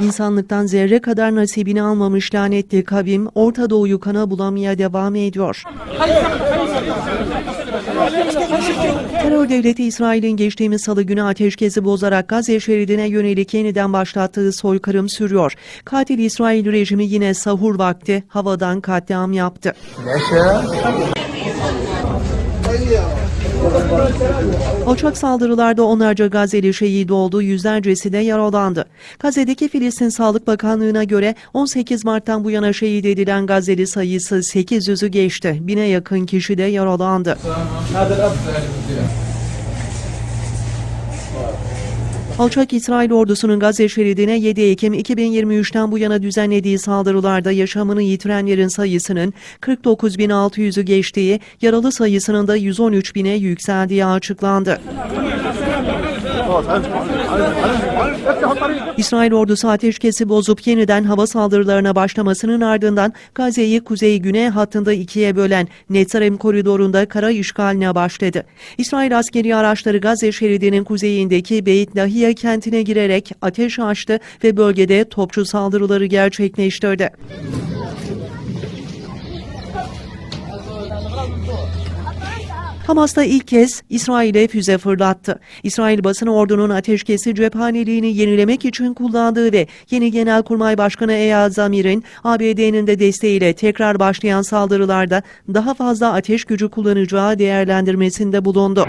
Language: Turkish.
İnsanlıktan zerre kadar nasibini almamış lanetli kavim Orta Doğu'yu kana bulamaya devam ediyor. Terör devleti İsrail'in geçtiğimiz salı günü ateşkesi bozarak Gazze şeridine yönelik yeniden başlattığı soykırım sürüyor. Katil İsrail rejimi yine sahur vakti havadan katliam yaptı. Alçak saldırılarda onlarca Gazze'li şehit oldu, yüzlercesi de yaralandı. Gazze'deki Filistin Sağlık Bakanlığı'na göre 18 Mart'tan bu yana şehit edilen Gazze'li sayısı 800'ü geçti. Bine yakın kişi de yaralandı. Alçak İsrail ordusunun Gazze şeridine 7 Ekim 2023'ten bu yana düzenlediği saldırılarda yaşamını yitirenlerin sayısının 49.600'ü geçtiği, yaralı sayısının da 113.000'e yükseldiği açıklandı. İsrail ordusu ateşkesi bozup yeniden hava saldırılarına başlamasının ardından Gazze'yi kuzey-güney hattında ikiye bölen Netzarem koridorunda kara işgaline başladı. İsrail askeri araçları Gazze şeridinin kuzeyindeki Beit Lahiya kentine girerek ateş açtı ve bölgede topçu saldırıları gerçekleştirdi. Hamas da ilk kez İsrail'e füze fırlattı. İsrail basını ordunun ateşkesi cephaneliğini yenilemek için kullandığı ve yeni Genelkurmay Başkanı Eyal Zamir'in ABD'nin de desteğiyle tekrar başlayan saldırılarda daha fazla ateş gücü kullanacağı değerlendirmesinde bulundu.